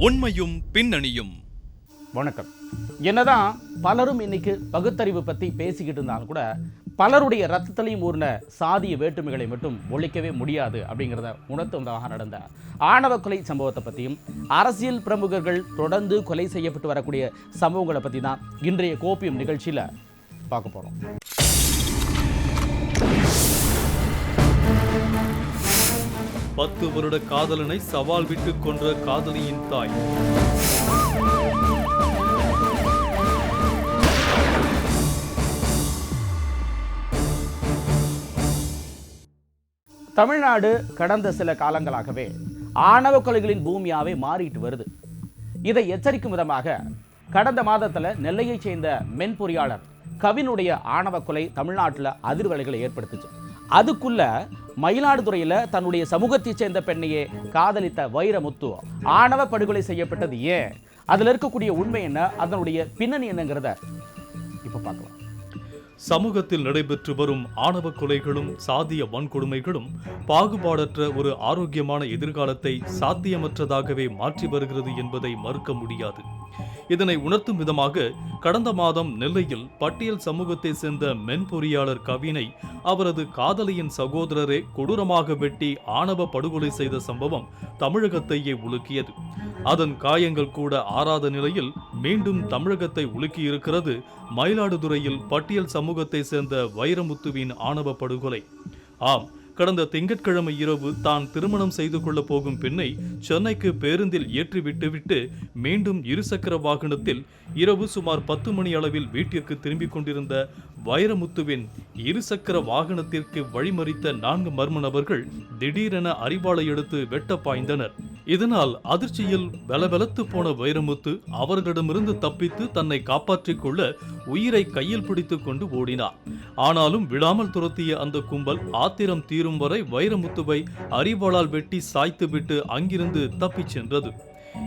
உண்மையும் பின்னணியும். வணக்கம். என்னதான் பலரும் இன்னைக்கு பகுத்தறிவு பற்றி பேசிக்கிட்டு இருந்தாலும் கூட பலருடைய ரத்தத்திலையும் ஊர்ன சாதிய வேற்றுமைகளை மட்டும் ஒழிக்கவே முடியாது அப்படிங்கிறத உணர்த்துவதாக நடந்த ஆணவ கொலை சம்பவத்தை பற்றியும் அரசியல் பிரமுகர்கள் தொடர்ந்து கொலை செய்யப்பட்டு வரக்கூடிய சம்பவங்களை பற்றி தான் இன்றைய கோப்பியம் நிகழ்ச்சியில் பார்க்க போகிறோம் பத்து வருட காதலனை சவால் விட்டு கொன்ற காதலியின் தாய். தமிழ்நாடு கடந்த சில காலங்களாகவே ஆணவ கொலைகளின் பூமியாவே மாறிட்டு வருது. இதை எச்சரிக்கும் விதமாக கடந்த மாதத்துல நெல்லையைச் சேர்ந்த மென்பொறியாளர் கவினுடைய ஆணவ கொலை தமிழ்நாட்டில் அதிர்வலைகளை ஏற்படுத்துச்சு. அதுக்குள்ள மயிலாடுதுறையில தன்னுடைய சமூகத்தைச் சேர்ந்த பெண்ணையே காதலித்த வைரமுத்து. ஆணவ படுகொலை செய்யப்பட்டது ஏன்? அதுல இருக்கக்கூடிய உண்மை என்ன? அதனுடைய பின்னணி என்னங்கிறத இப்போ பார்க்கலாம். சமூகத்தில் நடைபெற்று வரும் ஆணவ கொலைகளும் சாதிய வன்கொடுமைகளும் பாகுபாடற்ற ஒரு ஆரோக்கியமான எதிர்காலத்தை சாத்தியமற்றதாகவே மாற்றி வருகிறது என்பதை மறுக்க முடியாது. இதனை உணர்த்தும் விதமாக கடந்த மாதம் நெல்லையில் பட்டியல் சமூகத்தை சேர்ந்த மென்பொறியாளர் கவினை அவரது காதலியின் சகோதரரே கொடூரமாக வெட்டி ஆணவ படுகொலை செய்த சம்பவம் தமிழகத்தையே உலுக்கியது. அதன் காயங்கள் கூட ஆறாத நிலையில் மீண்டும் தமிழகத்தை உலுக்கியிருக்கிறது மயிலாடுதுறையில் பட்டியல் சமூக சமூகத்தை சேர்ந்த வைரமுத்துவின் ஆணவ படுகொலை. ஆம் கடந்த திங்கட்கிழமை இரவு தான் திருமணம் செய்து கொள்ளப் போகும் பெண்ணை சென்னைக்கு பேருந்தில் ஏற்றி விட்டுவிட்டு மீண்டும் இருசக்கர வாகனத்தில் இரவு சுமார் பத்து மணி அளவில் வீட்டிற்கு திரும்பிக் கொண்டிருந்த வைரமுத்துவின் இருசக்கர வாகனத்திற்கு வழிமறித்த நான்கு மர்ம நபர்கள் திடீரென அறிவாளை எடுத்து வெட்ட பாய்ந்தனர். இதனால் அதிர்ச்சியில் வெலவெலத்து போன வைரமுத்து அவர்களிடமிருந்து தப்பித்து தன்னை காப்பாற்றிக் கொள்ள உயிரை கையில் பிடித்து கொண்டு ஓடினார். ஆனாலும் விடாமல் துரத்திய அந்த கும்பல் ஆத்திரம் தீரும் வரை வைரமுத்துவை அரிவாளால் வெட்டி சாய்த்துவிட்டு அங்கிருந்து தப்பிச் சென்றது.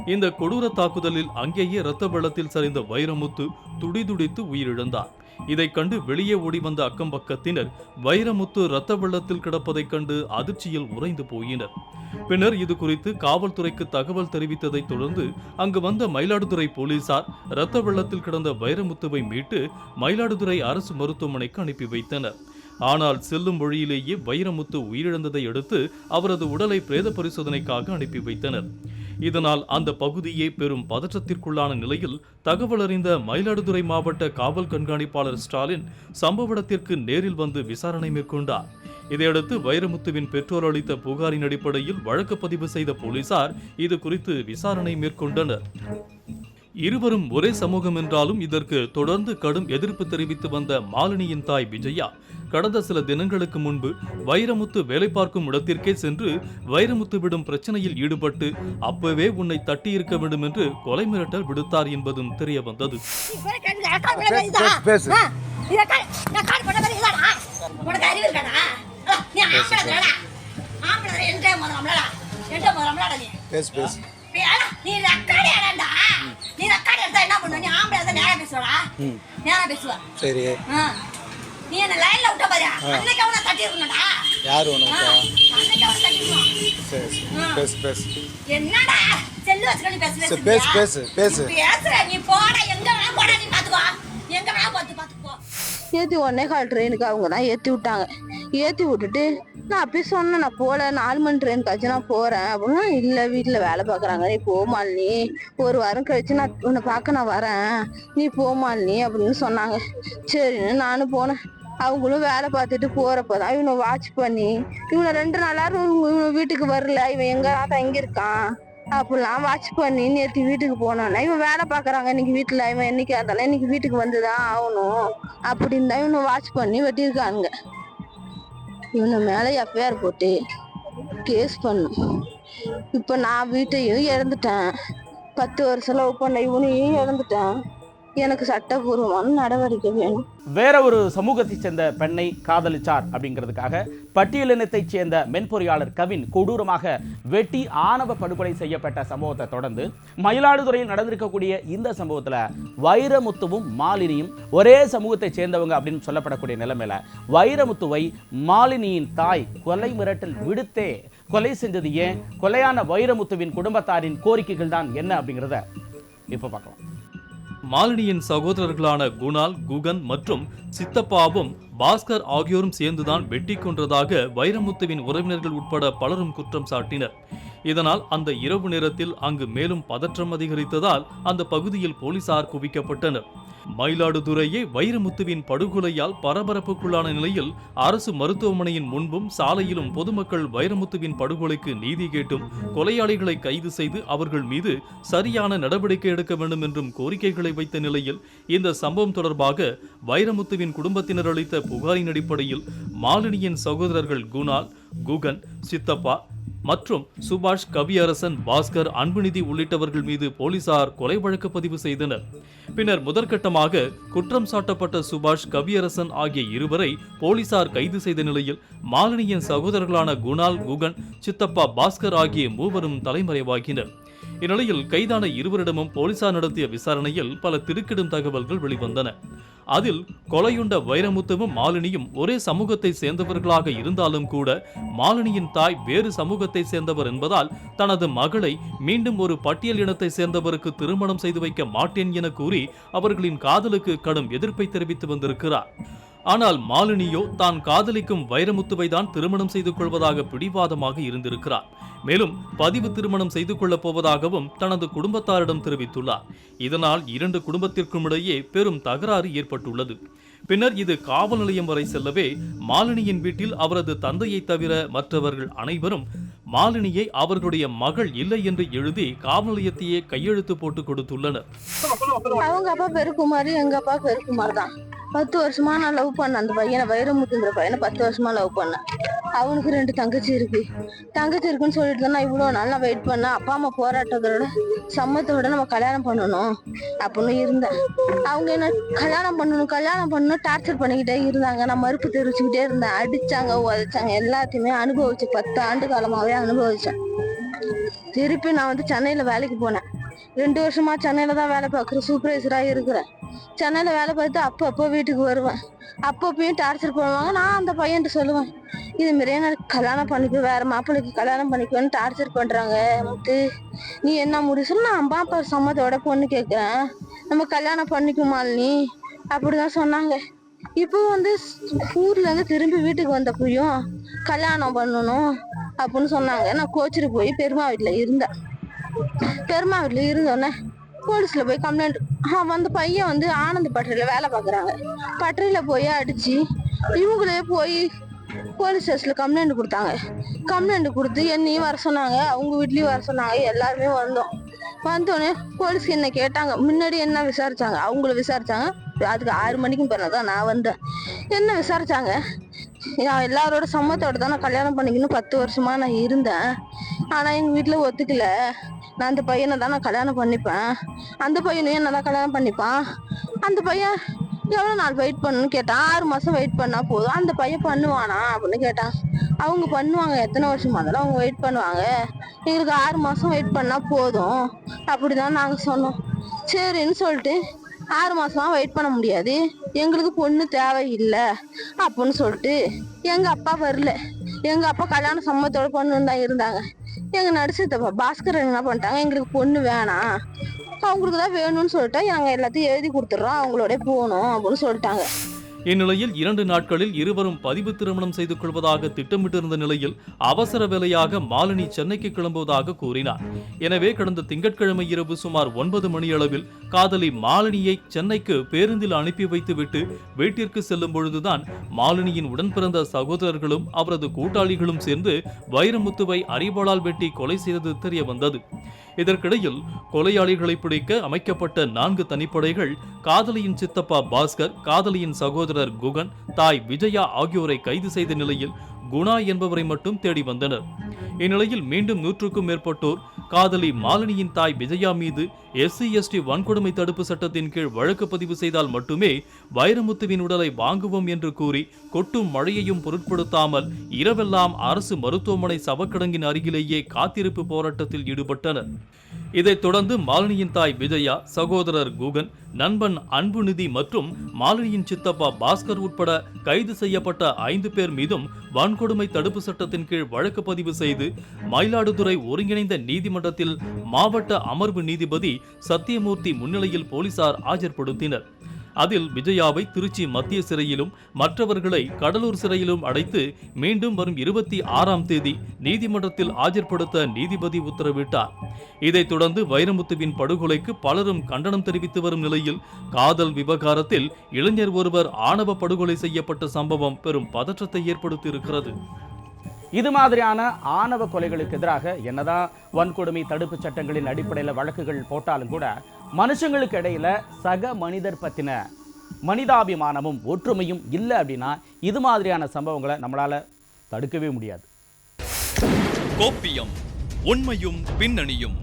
இந்த கொடூர தாக்குதலில் அங்கேயே இரத்த வெள்ளத்தில் சரிந்த வைரமுத்து துடிதுடித்து உயிரிழந்தார். இதைக் கண்டு வெளியே ஓடி வந்த அக்கம் பக்கத்தினர் வைரமுத்து இரத்த வெள்ளத்தில் கிடப்பதைக் கண்டு அதிர்ச்சியில் உறைந்து போயினர். பின்னர் இது குறித்து காவல்துறைக்கு தகவல் தெரிவித்ததைத் தொடர்ந்து அங்கு வந்த மயிலாடுதுறை போலீசார் இரத்த வெள்ளத்தில் கிடந்த வைரமுத்துவை மீட்டு மயிலாடுதுறை அரசு மருத்துவமனைக்கு அனுப்பி வைத்தனர். ஆனால் செல்லும் வழியிலேயே வைரமுத்து உயிரிழந்ததை அடுத்து அவரது உடலை பிரேத பரிசோதனைக்காக அனுப்பி வைத்தனர். இதனால் அந்த பகுதியே பெரும் பதற்றத்திற்குள்ளான நிலையில் தகவல் அறிந்த மயிலாடுதுறை மாவட்ட காவல் கண்காணிப்பாளர் ஸ்டாலின் சம்பவ இடத்திற்கு நேரில் வந்து விசாரணை மேற்கொண்டார். இதையடுத்து வைரமுத்துவின் பெற்றோர் அளித்த புகாரின் அடிப்படையில் வழக்கு பதிவு செய்த போலீசார் இது குறித்து விசாரணை மேற்கொண்டனர். இருவரும் ஒரே சமூகம் என்றாலும் இதற்கு தொடர்ந்து கடும் எதிர்ப்பு தெரிவித்து வந்த மாலினியின் தாய் விஜயா கடந்த சில தினங்களுக்கு முன்பு வைரமுத்து வேலை பார்க்கும் இடத்திற்கே சென்று வைரமுத்து விடும் பிரச்சனையில் ஈடுபட்டு அப்பவே உன்னை தட்டி இருக்க வேண்டும் என்று கொலை மிரட்டல் விடுத்தார் என்பதும் தெரிய வந்தது நீ எடுத்தா என்ன பண்ணுவ? நீ ஆம்பளை பேசுவ. சரி. நீ என்ன லைன்ல விட்ட பாரு. அன்னைக்கு அவனை தட்டி இருக்கணும்டா யார் உனக்கு? அன்னைக்கு அவனை தட்டி இருக்கணும். சரி. சரி. பேசு பேசு. என்னடா? செல்லு வச்சுக்கணும் பேசு பேசு பேசு, பேசு, பேசு. நீ பேசுற நீ போடா. எங்க வேணா போடா நீ பாத்துக்கோ. எங்க வேணா பார்த்து பாத்துக்கோ. ஏற்றி உடனே கால் ட்ரெயினுக்கு அவங்க தான் ஏற்றி விட்டாங்க. ஏற்றி விட்டுட்டு நான் அப்பயே சொன்னேன் நான் போகல நாலு மணி ட்ரெயினுக்காச்சும் நான் போகிறேன் அப்படின்னா இல்லை வீட்டில் வேலை பார்க்குறாங்க. நீ போமாலினி ஒரு வாரம் கழிச்சு நான் உன்னை பார்க்க நான் வரேன். நீ போமாலினி அப்படின்னு சொன்னாங்க. சரின்னு நானும் போனேன். அவங்களும் வேலை பார்த்துட்டு போறப்பதான் இவனை வாட்ச் பண்ணி இவனை ரெண்டு நாளாரும் இவன் வீட்டுக்கு வரல இவன் எங்க தங்கியிருக்கான் அப்படிலாம் வாட்ச் பண்ணி நேற்று வீட்டுக்கு போனோன்னா இவன் வேலை பார்க்குறாங்க இன்னைக்கு வீட்டில் இவன் என்னைக்கு அதெல்லாம் இன்னைக்கு வீட்டுக்கு வந்து தான் ஆகணும் அப்படின்னு தான் இவனை வாட்ச் பண்ணி வெட்டியிருக்கானுங்க இவனை மேலே எஃப்ஐஆர் போட்டு கேஸ் பண்ணும் இப்போ நான் வீட்டையும் இழந்துட்டேன் பத்து வருஷம் லவ் பண்ண இவனையும் இழந்துட்டேன் எனக்கு சட்டபூர்வமான நடவடிக்கை வேணும். வேற ஒரு சமூகத்தை சேர்ந்த பெண்ணை காதலிச்சார் அப்படிங்கிறதுக்காக பட்டியலினத்தைச் சேர்ந்த மென்பொறியாளர் கவின் கொடூரமாக வெட்டி ஆணவ படுகொலை செய்யப்பட்ட சம்பவத்தை தொடர்ந்து மயிலாடுதுறையில் நடந்திருக்கக்கூடிய இந்த சம்பவத்தில் வைரமுத்துவும் மாலினியும் ஒரே சமூகத்தை சேர்ந்தவங்க அப்படின்னு சொல்லப்படக்கூடிய நிலைமையில வைரமுத்துவை மாலினியின் தாய் கொலை மிரட்டல் விடுத்தே கொலை செஞ்சது ஏன்? கொலையான வைரமுத்துவின் குடும்பத்தாரின் கோரிக்கைகள் தான் என்ன அப்படிங்கிறத இப்போ பார்க்கலாம். மாலினியின் சகோதரர்களான குணால் குகன் மற்றும் சித்தப்பாவும் பாஸ்கர் ஆகியோரும் சேர்ந்துதான் வெட்டி கொன்றதாக வைரமுத்துவின் உறவினர்கள் உட்பட பலரும் குற்றம் சாட்டினர். இதனால் அந்த இரவு நேரத்தில் அங்கு மேலும் பதற்றம் அதிகரித்ததால் அந்த பகுதியில் போலீசார் குவிக்கப்பட்டனர். மயிலாடுதுறையே வைரமுத்துவின் படுகொலையால் பரபரப்புக்குள்ளான நிலையில் அரசு மருத்துவமனையின் முன்பும் சாலையிலும் பொதுமக்கள் வைரமுத்துவின் படுகொலைக்கு நீதி கேட்டும் கொலையாளிகளை கைது செய்து அவர்கள் மீது சரியான நடவடிக்கை எடுக்க வேண்டும் என்றும் கோரிக்கைகளை வைத்த நிலையில் இந்த சம்பவம் தொடர்பாக வைரமுத்துவின் குடும்பத்தினர் அளித்த புகாரின் அடிப்படையில் மாலினியின் சகோதரர்கள் குணால் குகன் சித்தப்பா மற்றும் சுபாஷ் கவியரசன் பாஸ்கர் அன்புநிதி உள்ளிட்டவர்கள் மீது போலீசார் கொலை வழக்கு பதிவு செய்தனர். பின்னர் முதற்கட்டமாக குற்றம் சாட்டப்பட்ட சுபாஷ் கவியரசன் ஆகிய இருவரை போலீசார் கைது செய்த நிலையில் மாலினியின் சகோதரர்களான குணால் குகன் சித்தப்பா பாஸ்கர் ஆகிய மூவரும் தலைமறைவாகினர். இந்நிலையில் கைதான இருவரிடமும் போலீசார் நடத்திய விசாரணையில் பல திடுக்கிடும் தகவல்கள் வெளிவந்தன. அதில் கொலையுண்ட வைரமுத்துவும் மாலினியும் ஒரே சமூகத்தை சேர்ந்தவர்களாக இருந்தாலும் கூட மாலினியின் தாய் வேறு சமூகத்தை சேர்ந்தவர் என்பதால் தனது மகளை மீண்டும் ஒரு பட்டியல் இனத்தை சேர்ந்தவருக்கு திருமணம் செய்து வைக்க மாட்டேன் என கூறி அவர்களின் காதலுக்கு கடும் எதிர்ப்பை தெரிவித்து வந்திருக்கிறார். ஆனால் மாலினியோ தான் காதலிக்கும் வைரமுத்துவை தான் திருமணம் செய்து கொள்வதாக பிடிவாதமாக இருந்திருக்கிறார். மேலும் பதிவு திருமணம் செய்து கொள்ளப் போவதாகவும் தனது குடும்பத்தாரிடம் தெரிவித்துள்ளார். இதனால் இரண்டு குடும்பத்திற்கும் இடையே பெரும் தகராறு ஏற்பட்டுள்ளது. பின்னர் இது காவல் நிலையம் வரை செல்லவே மாலினியின் வீட்டில் அவரது தந்தையை தவிர மற்றவர்கள் அனைவரும் மாலினியை அவர்களுடைய மகள் இல்லை என்று எழுதி காவல் நிலையத்தையே கையெழுத்து போட்டு கொடுத்துள்ளனர். அவங்க அப்பா பேரு குமார் எங்க அப்பா பேரு குமார் தான் பத்து வருஷமா நான் லவ் பண்ணேன். அந்த பையனை வைரமுத்துங்கிற பையனை பத்து வருஷமா லவ் பண்ணேன். அவனுக்கு ரெண்டு தங்கச்சி இருக்கு. தங்கச்சி இருக்குன்னு சொல்லிட்டு தான் நான் இவ்வளோ நாள் நான் வெயிட் பண்ணேன். அப்பா அம்மா போராட்டத்தோட சம்மத்தோட நம்ம கல்யாணம் பண்ணணும் அப்படின்னு இருந்தேன். அவங்க என்ன கல்யாணம் பண்ணணும் கல்யாணம் பண்ணணும் டார்ச்சர் பண்ணிக்கிட்டே இருந்தாங்க. நான் மறுப்பு தெரிவிச்சுக்கிட்டே இருந்தேன். அடிச்சாங்க உதைச்சாங்க எல்லாத்தையுமே அனுபவிச்சு பத்து ஆண்டு காலமாவே அனுபவிச்சேன். திருப்பி நான் வந்து சென்னையில வேலைக்கு போனேன். ரெண்டு வருஷமா சென்னையில தான் வேலை பார்க்குறேன். சூப்பர்வைசரா இருக்கிறேன். சென்னையில வேலை பார்த்து அப்பப்போ வீட்டுக்கு வருவேன். அப்பப்பயும் டார்ச்சர் பண்ணுவாங்க. நான் அந்த பையன்ட்டு சொல்லுவேன். இது மாதிரியே நான் கல்யாணம் பண்ணிக்கோ வேற மாப்பிள்ளைக்கு கல்யாணம் பண்ணிக்கோன்னு டார்ச்சர் பண்றாங்க முத்து. நீ என்ன முடிச்சு நான் அம்மா அப்பா சம்மதோட பொண்ணு கேட்குறேன் நம்ம கல்யாணம் பண்ணிக்குமா நீ அப்படிதான் சொன்னாங்க. இப்போ வந்து ஊர்ல இருந்து திரும்பி வீட்டுக்கு வந்தப்பையும் கல்யாணம் பண்ணணும் அப்படின்னு சொன்னாங்க. நான் கோச்சிட்டு போய் பெருமா வீட்டுல இருந்தேன். பெருமா வீட்டுல இருந்தோன்னே போலீஸ்ல போய் கம்ப்ளைண்ட் அந்த பையன் வந்து ஆனந்த் பட்டறையில வேலை பார்க்குறாங்க. பட்டறையில போய் அடிச்சு இவங்களே போய் போலீஸ் ஸ்டேஷன்ல கம்ப்ளைண்ட் கொடுத்தாங்க. கம்ப்ளைண்ட் கொடுத்து என்னையும் வர சொன்னாங்க. அவங்க வீட்லயும் வர சொன்னாங்க. எல்லாருமே வந்தோம். வந்தோடனே போலீஸ் என்ன கேட்டாங்க. முன்னாடி என்ன விசாரிச்சாங்க? அவங்கள விசாரிச்சாங்க. அதுக்கு ஆறு மணிக்கும் பிறகு தான் நான் வந்தேன். என்ன விசாரிச்சாங்க? நான் எல்லாரோட சம்மத்தோட தான் நான் கல்யாணம் பண்ணிக்கணும். பத்து வருஷமா நான் இருந்தேன். ஆனா எங்க வீட்டுல ஒத்துக்கல. நான் அந்த பையனை தான் நான் கல்யாணம் பண்ணிப்பேன். அந்த பையனையும் என்ன தான் கல்யாணம் பண்ணிப்பான். அந்த பையன் எவ்வளோ நாள் வெயிட் பண்ணணும்னு கேட்டான் ஆறு மாசம் வெயிட் பண்ணா போதும். அந்த பையன் பண்ணுவானா அப்படின்னு கேட்டான் அவங்க பண்ணுவாங்க. எத்தனை வருஷம் இருந்தாலும் அவங்க வெயிட் பண்ணுவாங்க. எங்களுக்கு ஆறு மாசம் வெயிட் பண்ணா போதும். அப்படிதான் நாங்க சொன்னோம். சரின்னு சொல்லிட்டு ஆறு மாசமா வெயிட் பண்ண முடியாது. எங்களுக்கு பொண்ணு தேவையில்லை அப்படின்னு சொல்லிட்டு எங்க அப்பா வரல. எங்க அப்பா கல்யாண சம்மத்தோட பொண்ணு தான் இருந்தாங்க. எங்க நடிச்சதப்பா பாஸ்கர் என்ன பண்ணிட்டாங்க? எங்களுக்கு பொண்ணு வேணாம். அவங்களுக்கு தான் வேணும்னு சொல்லிட்டா நாங்கள் எல்லாத்தையும் எழுதி கொடுத்துட்றோம். அவங்களோட போகணும் அப்படின்னு சொல்லிட்டாங்க. இந்நிலையில் இரண்டு நாட்களில் இருவரும் பதிவு திருமணம் செய்து கொள்வதாக திட்டமிட்டிருந்த நிலையில் அவசர வேலையாக மாலினி சென்னைக்கு கிளம்புவதாக கூறினார். எனவே கடந்த திங்கட்கிழமை இரவு சுமார் ஒன்பது மணியளவில் காதலி மாலினியை சென்னைக்கு பேருந்தில் அனுப்பி வைத்துவிட்டு வீட்டிற்கு செல்லும் பொழுதுதான் மாலினியின் உடன் பிறந்த சகோதரர்களும் அவரது கூட்டாளிகளும் சேர்ந்து வைரமுத்துவை அரிவாளால் வெட்டி கொலை செய்தது தெரிய வந்தது இதற்கிடையில் கொலையாளிகளை பிடிக்க அமைக்கப்பட்ட நான்கு தனிப்படைகள் காதலியின் சித்தப்பா பாஸ்கர் காதலியின் சகோதரர் குகன் தாய் விஜயா ஆகியோரை கைது செய்த நிலையில் குணா என்பவரை மட்டும் தேடி வந்தனர். இந்நிலையில் மீண்டும் நூற்றுக்கும் மேற்பட்டோர் காதலி மாலினியின் தாய் விஜயா மீது எஸ்சி எஸ்டி வன்கொடுமை தடுப்பு சட்டத்தின் கீழ் வழக்கு பதிவு செய்தால் மட்டுமே வைரமுத்துவின் உடலை வாங்குவோம் என்று கூறி கொட்டும் மழையையும் பொருட்படுத்தாமல் இரவெல்லாம் அரசு மருத்துவமனை சவக்கிடங்கின் அருகிலேயே காத்திருப்பு போராட்டத்தில் ஈடுபட்டனர். இதைத் தொடர்ந்து மாலினியின் தாய் விஜயா சகோதரர் கூகன் நண்பன் அன்புநிதி மற்றும் மாலினியின் சித்தப்பா பாஸ்கர் உட்பட கைது செய்யப்பட்ட ஐந்து பேர் மீதும் வன்கொடுமை தடுப்பு சட்டத்தின் கீழ் வழக்கு பதிவு செய்து மயிலாடுதுறை ஒருங்கிணைந்த நீதிமன்றத்தில் மாவட்ட அமர்வு நீதிபதி சத்தியமூர்த்தி முன்னிலையில் போலீசார் ஆஜர்படுத்தினர். அதில் விஜயாவை திருச்சி மத்திய சிறையிலும் மற்றவர்களை கடலூர் சிறையிலும் அடைத்து மீண்டும் வரும் இருபத்தி ஆறாம் தேதி நீதிமன்றத்தில் ஆஜர்படுத்த நீதிபதி உத்தரவிட்டார். இதைத் தொடர்ந்து வைரமுத்துவின் படுகொலைக்கு பலரும் கண்டனம் தெரிவித்து வரும் நிலையில் காதல் விவகாரத்தில் இளைஞர் ஒருவர் ஆணவ படுகொலை செய்யப்பட்ட சம்பவம் பெரும் பதற்றத்தை ஏற்படுத்தியிருக்கிறது. இது மாதிரியான ஆணவ கொலைகளுக்கு எதிராக என்னதான் வன்கொடுமை தடுப்பு சட்டங்களின் அடிப்படையில் வழக்குகள் போட்டாலும் கூட மனுஷங்களுக்கு இடையில சக மனிதர் பத்தின மனிதாபிமானமும் ஒற்றுமையும் இல்லை அப்படின்னா இது மாதிரியான சம்பவங்களை நம்மளால தடுக்கவே முடியாது. கோப்பியம் உண்மையும் பின்னணியும்.